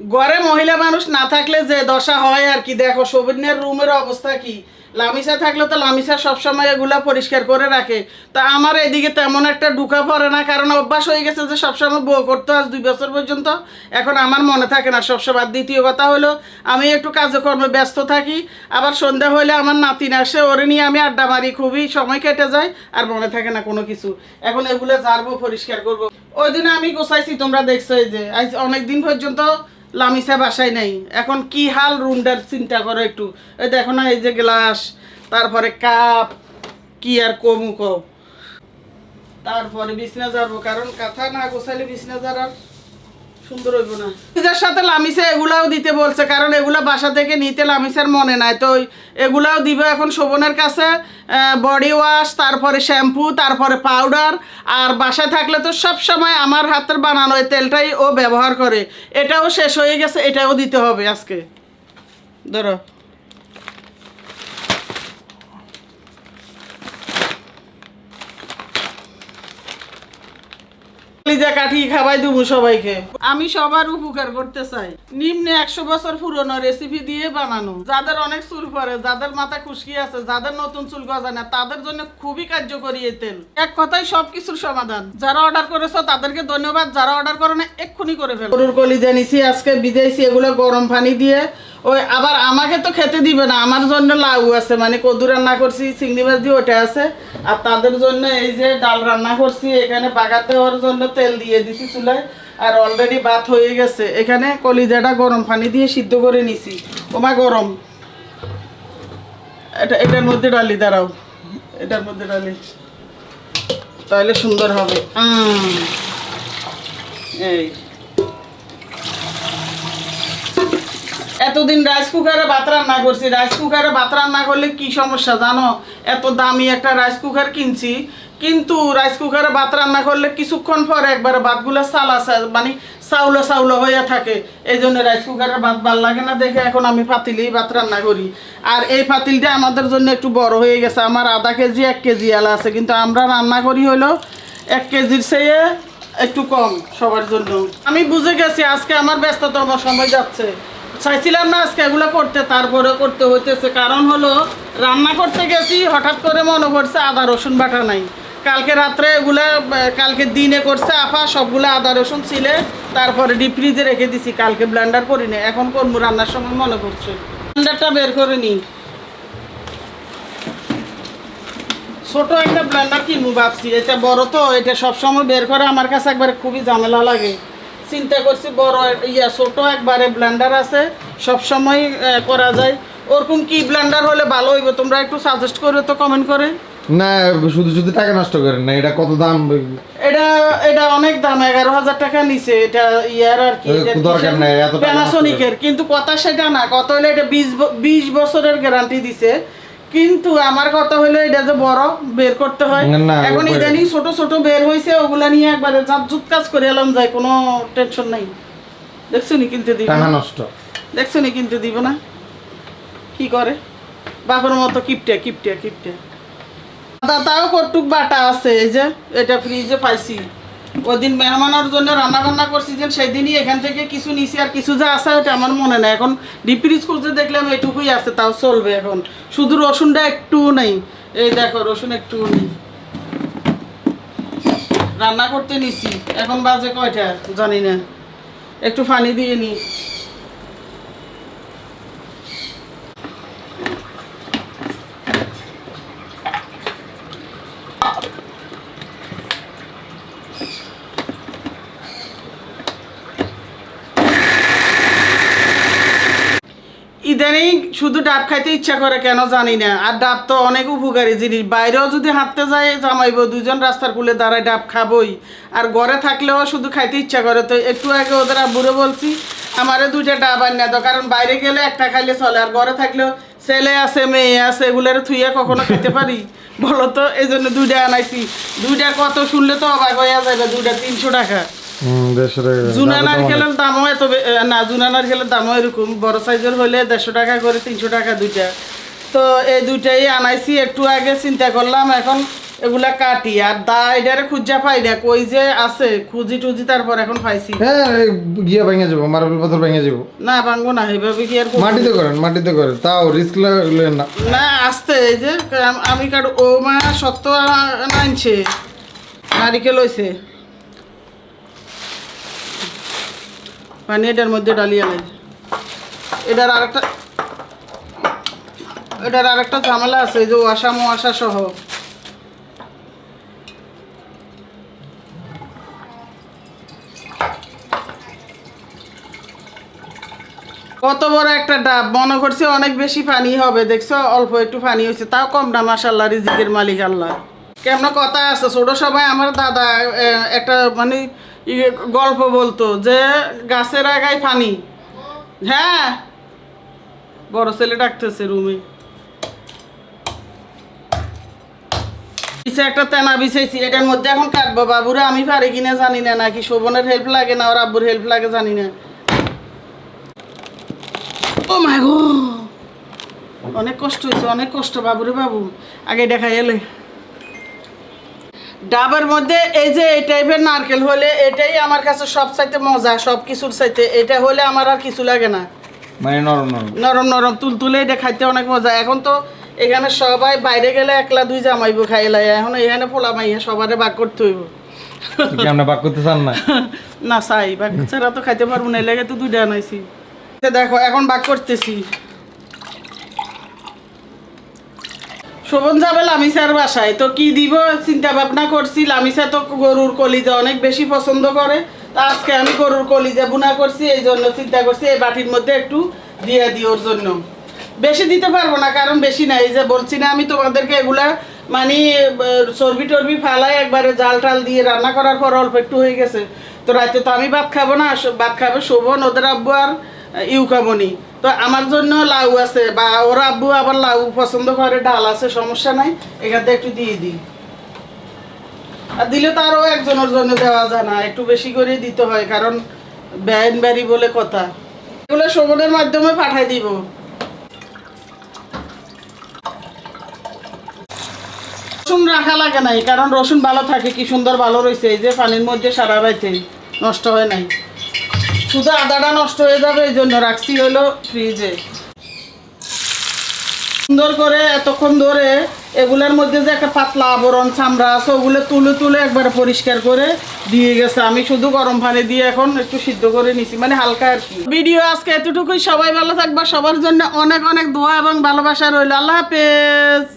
ঘরে মহিলা মানুষ না থাকলে যে দশা হয় আর কি, দেখো, সবিনের রুমের অবস্থা কি? লামিসা থাকলে তো লামিসা সবসময় এগুলা পরিষ্কার করে রাখে। তা আমার এদিকে তেমন একটা ঢুকা পড়ে না, কারণ অভ্যাস হয়ে গেছে যে সবসময় বউ করতো আজ দুই বছর পর্যন্ত। এখন আমার মনে থাকে না সবসময়। আর দ্বিতীয় কথা হলো, আমি একটু কাজকর্মে ব্যস্ত থাকি, আবার সন্ধ্যা হলে আমার নাতিন আসে, ওরে নিয়ে আমি আড্ডা মারি, খুবই সময় কেটে যায়, আর মনে থাকে না কোনো কিছু। এখন এগুলো জারবো পরিষ্কার করব। ওই দিন আমি গোছাইছি, তোমরা দেখছ এই যে। আজ অনেক দিন পর্যন্ত লামিসা বাসায় নাই। এখন কি হাল রুমটার চিন্তা করো একটু। এই দেখো না, এই যে গ্লাস, তারপরে কাপ, কি আর কমু কও। তারপরে বিছনা যাব কারণ কাঁথা না গোছালে বিছনা যার সুন্দর হইব না। নিজের সাথে লামিসে এগুলাও দিতে বলছে, কারণ এগুলা বাসা থেকে নিতে লামিসের মনে নাই। তো এগুলাও দিব এখন শোভনের কাছে বডি ওয়াশ তারপরে শ্যাম্পু তারপরে পাউডার আর বাসায় থাকলে তো সব সময় আমার হাতের বানানো এই তেলটাই ও ব্যবহার করে। এটাও শেষ হয়ে গেছে, এটাও দিতে হবে আজকে। ধরো। লিজা কাঠি খাবাই দেবো সবাইকে। আমি সবার উপকার করতে চাই। নিম্নে একশো বছর পুরনো রেসিপি দিয়ে বানানো। যাদের অনেক চুল পড়ে যাদের মাথা খুশকি আছে যাদের নতুন চুল গজায় না তাদের জন্য খুবই কার্যকরী এই তেল। এক কথায় সবকিছুর সমাধান। যারা অর্ডার করেছ তাদেরকে ধন্যবাদ। যারা অর্ডার করে না এক্ষুনি করে ফেলো। গরুর কলি জানিছি আজকে ভিজাইছি এগুলো গরম পানি দিয়ে। ওই আবার আমাকে তো খেতে দিবে না, আমার জন্য লাউ আছে মানে কদু রান্না করছি, চিংড়ি মাছ দিয়ে ওটা আছে, আর তাদের জন্য এই যে ডাল রান্না করছি, এখানে বাগার দেওয়ার জন্য তেল দিয়ে দিছি চুলায়, আর অলরেডি ভাত হয়ে গেছে। এখানে কলিজাটা গরম পানি দিয়ে সিদ্ধ করে নিছি। ওমা গরম। এটা, এটার মধ্যে ডালি, দাঁড়াও। এটার মধ্যে ডালি। তাহলে সুন্দর হবে। এই। এতদিন রাইস কুকারে ভাত রান্না করছি। রাইস কুকারে ভাত রান্না করলে কি সমস্যা জানো? এত দামি একটা রাইস কুকার কিনছি। কিন্তু রাইস কুকারে ভাত রান্না করলে কিছুক্ষণ পরে একবারে ভাতগুলো চা- মানে চাউলো চাউলো হয়ে থাকে। এই জন্য রাইস কুকারে ভাত ভালো লাগে না দেখে এখন আমি পাতিলেই ভাত রান্না করি। আর এই পাতিলটা আমাদের জন্য একটু বড় হয়ে গেছে। আমার আধা কেজি, এক কেজি আলা আছে। কিন্তু আমরা রান্না করি হলো এক কেজির চেয়ে একটু কম সবার জন্য। আমি বুঝে গেছি আজকে আমার ব্যস্ততম সময় যাচ্ছে। চাইছিলাম না আজকে এগুলো করতে তারপরে করতে হইতেছে। কারণ হলো, রান্না করতে গেছি, হঠাৎ করে মনে পড়ছে আদা, রসুন বাটা নাই। কালকে রাত্রে এগুলা কালকে দিনে করছে আফা, সবগুলো আদা, রসুন ছিলে, তারপরে ডিপ ফ্রিজে রেখে দিছি, কালকে ব্লেন্ডার করি না এখন করব, রান্নার সময় মনে করছে ব্লেন্ডারটা বের করে নিই। ছোট একটা ব্লেন্ডার কিনবো ভাবছি, এটা বড় তো, এটা সবসময় বের করে আমার কাছে একবারে খুবই ঝামেলা লাগে। চিন্তা করছি বড় ইয়া ছোট একবারে ব্লেন্ডার আছে সবসময় আহ, করা যায়। ওরকম কি ব্লেন্ডার হলে ভালো হইব? তোমরা একটু সাজেস্ট করে তো কমেন্ট করে। না শুধু শুধু টাকা নষ্ট করেন না এটা কত দাম? এটা এটা অনেক দাম এগারো হাজার টাকা নিছে এটা ইয়ার আর কি দরকার নাই, এত প্যানাসোনিকের কিন্তু কথা সেটা না কত হলে এটা বিশ বিশ বছরের গ্যারান্টি দিছে। কিন্তু আমার কথা হলো এটা যে বড় বের করতে হয়। এখন ইদানিং ছোট ছোট বের হয়েছে ওগুলা নিয়ে একবারে জুত কাজ করে এলাম যায় কোনো টেনশন নাই। দেখছ নি কিনতে দিবে টাকা নষ্ট। দেখছ নি কিনতে দিব না। কি করে? বাপের মতো কিপটে কিপটে কিপটে। আদা তাও কটুক বাটা আছে এই যে এটা ফ্রিজে পাইছি। ওই দিন মেহমানের জন্য রান্না বান্না করছি যে সেই দিনই এখান থেকে কিছু নিছি আর কিছু যা আছে ওটা আমার মনে নেই। এখন ডিপির স্কুল যে দেখলাম এটুকুই আছে, তাও চলবে এখন। শুধু রসুনটা একটু নেই। এই দেখো, রসুন একটু নেই। রান্না করতে নিছি। এখন বাজে কয়টা? জানি না। একটু পানি দিয়ে নিই। ইদানিং শুধু ডাব খাইতে ইচ্ছা করে কেন জানি না। আর ডাব তো অনেক উপকারী জিনিস। বাইরেও যদি হাঁটতে যায় জামাইব দুজন রাস্তার কুলে দাঁড়ায় ডাব খাবই। আর ঘরে থাকলেও শুধু খাইতে ইচ্ছা করে। তো একটু আগে ওদের আব্বুরে বলছি আমারও দুইটা ডাব আন না তো কারণ বাইরে গেলে একটা খাইলে চলে। আর ঘরে থাকলেও ছেলে আছে মেয়ে আছে এগুলোর থুইয়া কখনো খেতে পারি? বলো তো এই জন্য দুইটা আনাইছি। দুইটা কত শুনলে তো অবাক হয়ে যাবে দুইটা তিনশো টাকা। জুনা নারকেলের দামও এত না জুনা নারকেলের দামও এরকম। বড় সাইজের হলে দেড়শো টাকা করে তিনশো টাকা দুইটা। তো এই দুইটাই আনাইছি একটু আগে চিন্তা করলাম এখন এগুলা কাটি আর দা এটারে খুঁজা পাই না কই যে আছে খুঁজি টুজি তারপর এখন পাইছি। হ্যাঁ গিয়া ভেঙে যাব মার্বেল পাথর ভেঙে যাব। না ভাঙবো না এইভাবে কি আর? মাটিতে করেন মাটিতে করেন তাও রিস্ক লাগলেন না। না আসতে এই যে আমি কার ও মা সত্য আনছে নারিকেল হইছে পানি এটার মধ্যে ডালিয়া নাই। এটার আরেকটা এটার আরেকটা ঝামেলা আছে এই যে ওয়াসা মোয়াশা সহ। কত বড় একটা ডাব? মনে করছে অনেক বেশি পানি হবে, দেখছ? অল্প একটু পানি হয়েছে। তাও কম না মাসাল্লাহ রিজিকের মালিক আল্লাহ। কেমন কথা আছে? ছোট সময় আমার দাদা একটা মানে গল্প বলতো যে, গাছের আগায় পানি। হ্যাঁ? বড় ছেলে ডাকতেছে রুমে পিছে একটা তেনা বিছাইছি এটার মধ্যে এখন কাটবো। বাবুরা আমি পারি কিনা জানি না নাকি শোভনের হেল্প লাগে না ওর আব্বুর হেল্প লাগে জানি না। ও মাই গো অনেক কষ্ট হয়েছে অনেক কষ্ট বাবুরে বাবু। আগে দেখা এলে। ডাবের মধ্যে এই যে এই টাইপের নারকেল হলে এটাই আমার কাছে সব চাইতে মজা সব কিছুর চাইতে। এটা হলে আমার আর কিছু লাগে না। মানে নরম নরম। নরম নরম তুলতুলে এটা খাইতে অনেক মজা। এখন তো এখানে সবাই বাইরে গেলে একলা দুই জামাইব খাইলাই এখন এখানে পোলা মাইয়া সবারে বাক করতে হইব। কি আপনি বাক করতে চান না? না চাই বাক ছাড়া তো খাইতে পারব না লেগে তো দুইটা আনাইছি। দেখো এখন বাক করতেছি। শোভন যাবে লামিসার বাসায় তো কি দিব? চিন্তা ভাবনা করছি লামিসা তো গরুর কলিজা অনেক বেশি পছন্দ করে তা আজকে আমি গরুর কলিজা বুনা করছি এই জন্য চিন্তা করছি এই বাটির মধ্যে একটু দিয়ে দিই ওর জন্য। বেশি দিতে পারব না, কারণ বেশি নাই যে বলছি না আমি তোমাদেরকে এগুলা মানে চর্বি টর্বি ফালাই একবারে জাল টাল দিয়ে রান্না করার পর অল্প একটু হয়ে গেছে। তো রাতে তো আমি ভাত খাব না ভাত খাবে শোভন, ওদের আব্বু আর ইউকামনি তো আমার জন্য লাউ আছে, বা ওর আব্বু আবার লাউ পছন্দ করে, ডাল আছে, সমস্যা নাই, এখান থেকে একটু দিয়ে দিই। আর দিলে তো আরও একজনের জন্য দেওয়া যায় না, একটু বেশি করে দিতে হয়, কারণ ব্যান ব্যারি বলে কথা। এগুলো শোভনের মাধ্যমে পাঠাই দিব। রসুন রাখা লাগে নাই, কারণ রসুন ভালো থাকে, কি সুন্দর ভালো রয়েছে, এই যে পানির মধ্যে সারা রাইতে নষ্ট হয় নাই। শুধু আদাটা নষ্ট হয়ে যাবে, এই জন্য রাখছি হলো ফ্রিজে সুন্দর করে এতক্ষণ ধরে এগুলোর মধ্যে যে একটা পাতলা আবরণ, চামড়া আছে, ওগুলো তুলে তুলে একবার পরিষ্কার করে দিয়ে গেছে। আমি শুধু গরম পানি দিয়ে এখন একটু সিদ্ধ করে নিছি মানে হালকা আর কি। ভিডিও আজকে এতটুকুই। সবাই ভালো থাকবা। সবার জন্য অনেক অনেক দোয়া এবং ভালোবাসা রইল। আল্লাহ হাফেজ।